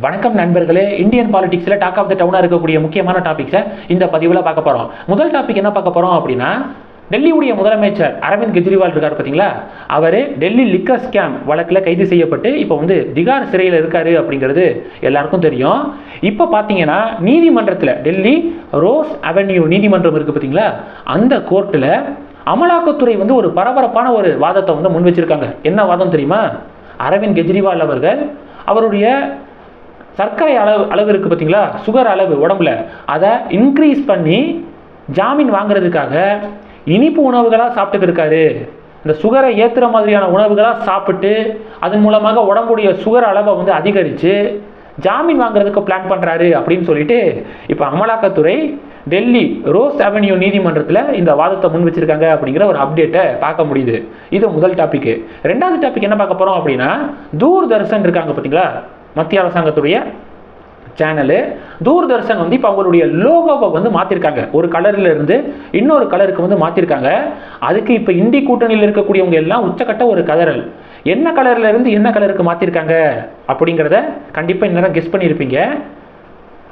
வணக்கம் நண்பர்களே. இந்தியன் பாலிடிக்ஸில் டாக் ஆஃப் த டவுனாக இருக்கக்கூடிய முக்கியமான டாபிக்ஸை இந்த பதிவில் பார்க்க போகிறோம் முதல் டாபிக் என்ன பார்க்க போகிறோம் அப்படின்னா டெல்லியுடைய முதலமைச்சர் அரவிந்த் கெஜ்ரிவால் இருக்கார் பார்த்தீங்களா? அவர் டெல்லி லிக்கர் ஸ்கேம் வழக்கில் கைது செய்யப்பட்டு இப்போ வந்து திகார் சிறையில் இருக்காரு அப்படிங்கிறது எல்லாருக்கும் தெரியும். இப்போ பார்த்தீங்கன்னா நீதிமன்றத்தில் டெல்லி ரோஸ் அவென்யூ நீதிமன்றம் இருக்குது பார்த்தீங்களா? அந்த கோர்ட்டில் அமலாக்கத்துறை வந்து ஒரு பரபரப்பான ஒரு வாதத்தை வந்து முன் வச்சிருக்காங்க என்ன வாதம் தெரியுமா? அரவிந்த் கெஜ்ரிவால் அவர்கள் அவருடைய சர்க்கரை அளவு அளவு இருக்குது பார்த்தீங்களா சுகர் அளவு உடம்புல. அதை இன்க்ரீஸ் பண்ணி ஜாமீன் வாங்குறதுக்காக இனிப்பு உணவுகளாக சாப்பிட்டுட்டு இருக்காரு இந்த சுகரை ஏற்றுற மாதிரியான உணவுகளாக சாப்பிட்டு அதன் மூலமாக உடம்புடைய சுகர் அளவை வந்து அதிகரித்து ஜாமீன் வாங்குறதுக்கு பிளான் பண்ணுறாரு அப்படின்னு சொல்லிட்டு இப்போ அமலாக்கத்துறை டெல்லி ரோஸ் அவென்யூ நீதிமன்றத்தில் இந்த வாதத்தை முன் வச்சிருக்காங்க அப்படிங்கிற ஒரு அப்டேட்டை பார்க்க முடியுது. இது முதல் டாபிக் ரெண்டாவது டாபிக் என்ன பார்க்க போகிறோம் அப்படின்னா தூர்தர்ஷன் இருக்காங்க பார்த்தீங்களா மத்திய அரசாங்கத்துடைய சேனலு தூர்தர்ஷன் வந்து இப்போ அவங்களுடைய லோகோவை வந்து மாற்றிருக்காங்க ஒரு கலரில் இருந்து இன்னொரு கலருக்கு வந்து மாற்றிருக்காங்க அதுக்கு இப்போ இந்தி கூட்டணியில் இருக்கக்கூடியவங்க எல்லாம் உச்சக்கட்ட ஒரு கதறல். என்ன கலரில் இருந்து என்ன கலருக்கு மாற்றிருக்காங்க அப்படிங்கிறத கண்டிப்பாக இந்நேரம் கெஸ் பண்ணியிருப்பீங்க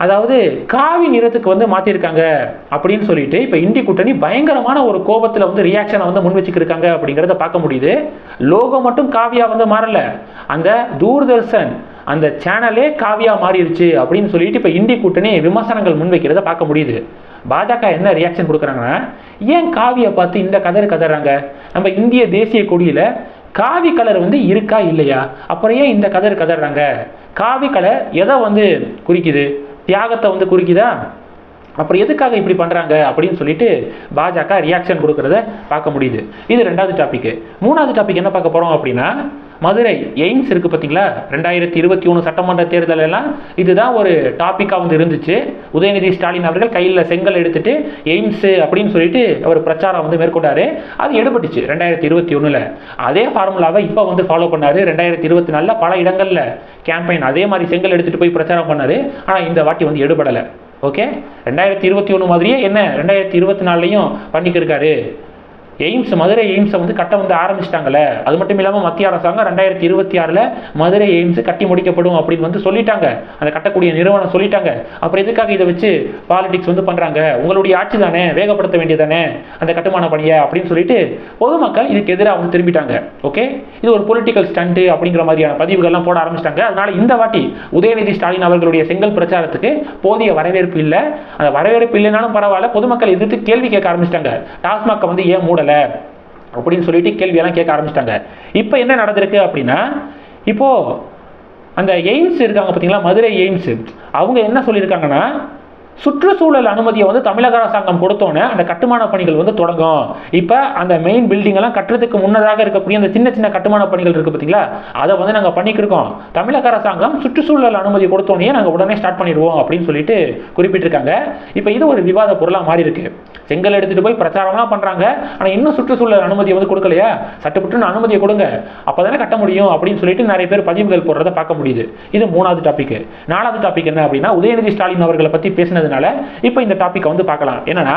அதாவது காவி நிறத்துக்கு வந்து மாற்றிருக்காங்க அப்படின்னு சொல்லிட்டு இப்போ இந்தி கூட்டணி பயங்கரமான ஒரு கோபத்தில் வந்து ரியாக்ஷனை வந்து முன் வச்சுக்கிருக்காங்க அப்படிங்கிறத பார்க்க முடியுது. லோகோ மட்டும் காவியாக வந்து மாறல. அந்த தூர்தர்ஷன் அந்த சேனலே காவியா மாறிடுச்சு அப்படின்னு சொல்லிட்டு இப்போ இந்தி கூட்டணி விமர்சனங்கள் முன்வைக்கிறத பார்க்க முடியுது. பாஜக என்ன ரியாக்ஷன் கொடுக்குறாங்கன்னா ஏன் காவியை பார்த்து இந்த கதர் கதறாங்க? நம்ம இந்திய தேசிய கொடியில் காவி கலர் வந்து இருக்கா இல்லையா? அப்புறம் ஏன் இந்த கதர் கதறாங்க? காவி கலர் எதை வந்து குறிக்குது? தியாகத்தை வந்து குறிக்குதா? அப்புறம் எதுக்காக இப்படி பண்ணுறாங்க அப்படின்னு சொல்லிட்டு பாஜக ரியாக்ஷன் கொடுக்குறத பார்க்க முடியுது. இது ரெண்டாவது டாபிக் மூணாவது டாபிக் என்ன பார்க்க போகிறோம் அப்படின்னா மதுரை எய்ம்ஸ் இருக்குது பார்த்தீங்களா? ரெண்டாயிரத்தி இருபத்தி ஒன்று சட்டமன்ற தேர்தல் எல்லாம் இதுதான் ஒரு டாப்பிக்காக வந்து இருந்துச்சு. உதயநிதி ஸ்டாலின் அவர்கள் கையில் செங்கல் எடுத்துட்டு எய்ம்ஸ் அப்படின்னு சொல்லிட்டு அவர் பிரச்சாரம் வந்து மேற்கொண்டாரு. அது எடுபட்டுச்சு ரெண்டாயிரத்தி இருபத்தி ஒன்றில் அதே ஃபார்முலாவை இப்போ வந்து ஃபாலோ பண்ணாரு ரெண்டாயிரத்தி இருபத்தி நாலில் பல இடங்களில் கேம்பெயின் அதே மாதிரி செங்கல் எடுத்துகிட்டு போய் பிரச்சாரம் பண்ணாரு. ஆனால் இந்த வாட்டி வந்து எடுபடலை. ஓகே ரெண்டாயிரத்தி இருபத்தி ஒன்று மாதிரியே என்ன? ரெண்டாயிரத்தி இருபத்தி நாலுலையும் பண்ணிக்கிருக்காரு. எய்ம்ஸ் மதுரை எய்ம்ஸை வந்து கட்ட வந்து ஆரம்பிச்சிட்டாங்கல்ல அது மட்டும் இல்லாமல் மத்திய அரசாங்கம் ரெண்டாயிரத்தி இருபத்தி ஆறில் மதுரை எய்ம்ஸ் கட்டி முடிக்கப்படும் அப்படின்னு வந்து சொல்லிட்டாங்க. அந்த கட்டக்கூடிய நிறுவனம் சொல்லிட்டாங்க. அப்புறம் எதுக்காக இதை வச்சு பாலிடிக்ஸ் வந்து பண்ணுறாங்க உங்களுடைய ஆட்சி தானே வேகப்படுத்த வேண்டியதானே அந்த கட்டுமான பணியை அப்படின்னு சொல்லிட்டு பொதுமக்கள் இதுக்கு எதிராக வந்து திரும்பிட்டாங்க. ஓகே இது ஒரு பொலிட்டிக்கல் ஸ்டண்ட்டு அப்படிங்கிற மாதிரியான பதிவுகள்லாம் போட ஆரம்பிச்சிட்டாங்க. அதனால இந்த வாட்டி உதயநிதி ஸ்டாலின் அவர்களுடைய செங்கல் பிரச்சாரத்துக்கு போதிய வரவேற்பு இல்லை. அந்த வரவேற்பு இல்லைனாலும் பரவாயில்ல. பொதுமக்கள் எதிர்த்து கேள்வி கேட்க ஆரம்பிச்சிட்டாங்க. டாஸ்மாக வந்து ஏன் மூடலை? அப்படின்னு சொல்லிட்டு கேள்வியெல்லாம் கேட்க ஆரம்பிச்சிட்டாங்க. இப்போ என்ன நடந்திருக்கு அப்படின்னா இப்போது அந்த எய்ம்ஸ் இருக்காங்க பார்த்தீங்களா மதுரை எய்ம்ஸ். அவங்க என்ன சொல்லியிருக்காங்கன்னா சுற்றுச்சூழல் அனுமதியை வந்து தமிழக அரசாங்கம் கொடுத்தோன்னே அந்த கட்டுமான பணிகள் வந்து தொடங்கும். இப்போ அந்த மெயின் பில்டிங் எல்லாம் கட்டுறதுக்கு முன்னதாக இருக்கக்கூடிய அந்த சின்ன சின்ன கட்டுமான பணிகள் இருக்குது பார்த்தீங்களா அதை வந்து நாங்கள் பண்ணிக்கிருக்கோம் தமிழக அரசாங்கம் சுற்றுச்சூழல் அனுமதி கொடுத்தோன்னே நாங்கள் உடனே ஸ்டார்ட் பண்ணிடுவோம் அப்படின்னு சொல்லிட்டு குறிப்பிட்டிருக்காங்க. இப்போ இது ஒரு விவாத பொருளாக மாறி இருக்கு. செங்கல் எடுத்துகிட்டு போய் பிரச்சாரம்லாம் பண்ணுறாங்க ஆனால் இன்னும் சுற்றுச்சூழல் அனுமதியை வந்து கொடுக்கலையா? சட்டப்பட்டு அனுமதியை கொடுங்க. அப்போ தானே கட்ட முடியும் அப்படின்னு சொல்லிட்டு நிறைய பேர் பதிவுகள் போடுறதை பார்க்க முடியுது. இது மூணாவது டாபிக் நாலாவது டாபிக் என்ன அப்படின்னா உதயநிதி ஸ்டாலின் அவர்களை பற்றி பேசினது பேசினதுனால இப்போ இந்த டாப்பிக்கை வந்து பார்க்கலாம். என்னன்னா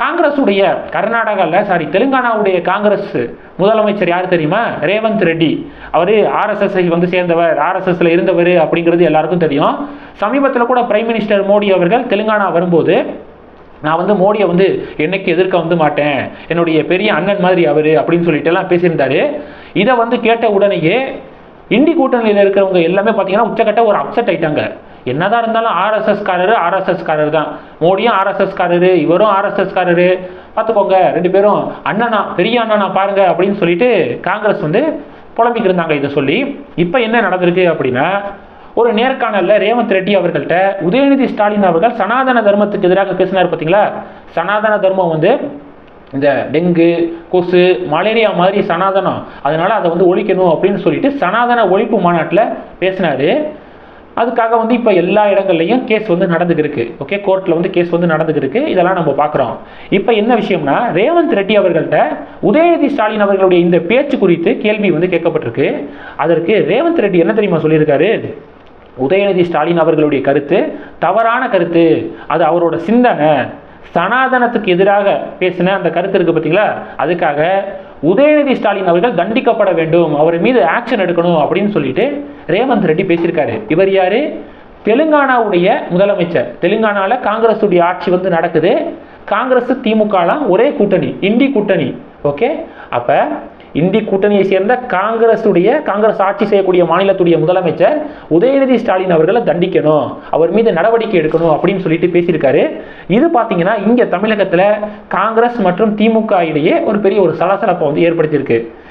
காங்கிரஸ் உடைய கர்நாடகாவில் சாரி தெலுங்கானாவுடைய காங்கிரஸ் முதலமைச்சர் யார் தெரியுமா? ரேவந்த் ரெட்டி. அவர் ஆர்எஸ்எஸ்ஐ வந்து சேர்ந்தவர் ஆர்எஸ்எஸ்ல இருந்தவர் அப்படிங்கிறது எல்லாருக்கும் தெரியும். சமீபத்தில் கூட பிரைம் மினிஸ்டர் மோடி அவர்கள் தெலுங்கானா வரும்போது நான் வந்து மோடியை வந்து என்னைக்கு எதிர்க்க வந்து மாட்டேன் என்னுடைய பெரிய அண்ணன் மாதிரி அவர் அப்படின்னு சொல்லிட்டு எல்லாம் பேசியிருந்தாரு. இதை வந்து கேட்ட உடனேயே இந்தி கூட்டணியில் இருக்கிறவங்க எல்லாமே பார்த்தீங்கன்னா உச்சக்கட்ட ஒரு அப்செட் ஆயிட்டாங்க. என்னதான் இருந்தாலும் ஆர்எஸ்எஸ் காரரு ஆர்எஸ்எஸ் காரர் தான் மோடியும் ஆர்எஸ்எஸ் காரரு இவரும் ஆர்எஸ்எஸ் காரரு. பார்த்துக்கோங்க ரெண்டு பேரும் அண்ணனா பெரிய அண்ணனா பாருங்க அப்படின்னு சொல்லிட்டு காங்கிரஸ் வந்து புலம்பிக்கிருந்தாங்க இதை சொல்லி. இப்போ என்ன நடந்திருக்கு அப்படின்னா ஒரு நேர்காணலில் ரேவந்த் ரெட்டி அவர்கள்ட்ட உதயநிதி ஸ்டாலின் அவர்கள் சனாதன தர்மத்துக்கு எதிராக பேசினார் பார்த்தீங்களா? சனாதன தர்மம் வந்து இந்த டெங்கு கொசு மலேரியா மாதிரி சனாதனம் அதனால அதை வந்து ஒழிக்கணும் அப்படின்னு சொல்லிட்டு சனாதன ஒழிப்பு மாநாட்டில் பேசினாரு. அதுக்காக வந்து இப்போ எல்லா இடங்கள்லையும் கேஸ் வந்து நடந்துக்கு இருக்கு ஓகே கோர்ட்டில் வந்து கேஸ் வந்து நடந்துக்கு இருக்கு இதெல்லாம் நம்ம பார்க்குறோம். இப்போ என்ன விஷயம்னா ரேவந்த் ரெட்டி அவர்கள்ட்ட உதயநிதி ஸ்டாலின் அவர்களுடைய இந்த பேச்சு குறித்து கேள்வி வந்து கேட்கப்பட்டிருக்கு. அதற்கு ரேவந்த் ரெட்டி என்ன தெரியுமா சொல்லியிருக்காரு? உதயநிதி ஸ்டாலின் அவர்களுடைய கருத்து தவறான கருத்து. அது அவரோட சிந்தனை. சனாதனத்துக்கு எதிராக பேசின அந்த கருத்து இருக்கு பார்த்தீங்களா அதுக்காக உதயநிதி ஸ்டாலின் அவர்கள் தண்டிக்கப்பட வேண்டும் அவர் மீது ஆக்ஷன் எடுக்கணும் அப்படின்னு சொல்லிட்டு ரேவந்த் ரெட்டி பேசியிருக்காரு. இவர் யாரு? தெலுங்கானாவுடைய முதலமைச்சர். தெலுங்கானால காங்கிரஸுடைய ஆட்சி வந்து நடக்குது. காங்கிரஸ் திமுகலாம் ஒரே கூட்டணி இந்தி கூட்டணி. ஓகே அப்போ இந்தி கூட்டணியை சேர்ந்த காங்கிரஸுடைய காங்கிரஸ் ஆட்சி செய்யக்கூடிய மாநிலத்துடைய முதலமைச்சர் உதயநிதி ஸ்டாலின் அவர்களை தண்டிக்கணும் அவர் மீது நடவடிக்கை எடுக்கணும் அப்படின்னு சொல்லிட்டு பேசியிருக்காரு. இது பார்த்தீங்கன்னா இங்கே தமிழகத்தில் காங்கிரஸ் மற்றும் திமுக இடையே ஒரு பெரிய ஒரு சலசலப்பை வந்து ஏற்படுத்தியிருக்கு.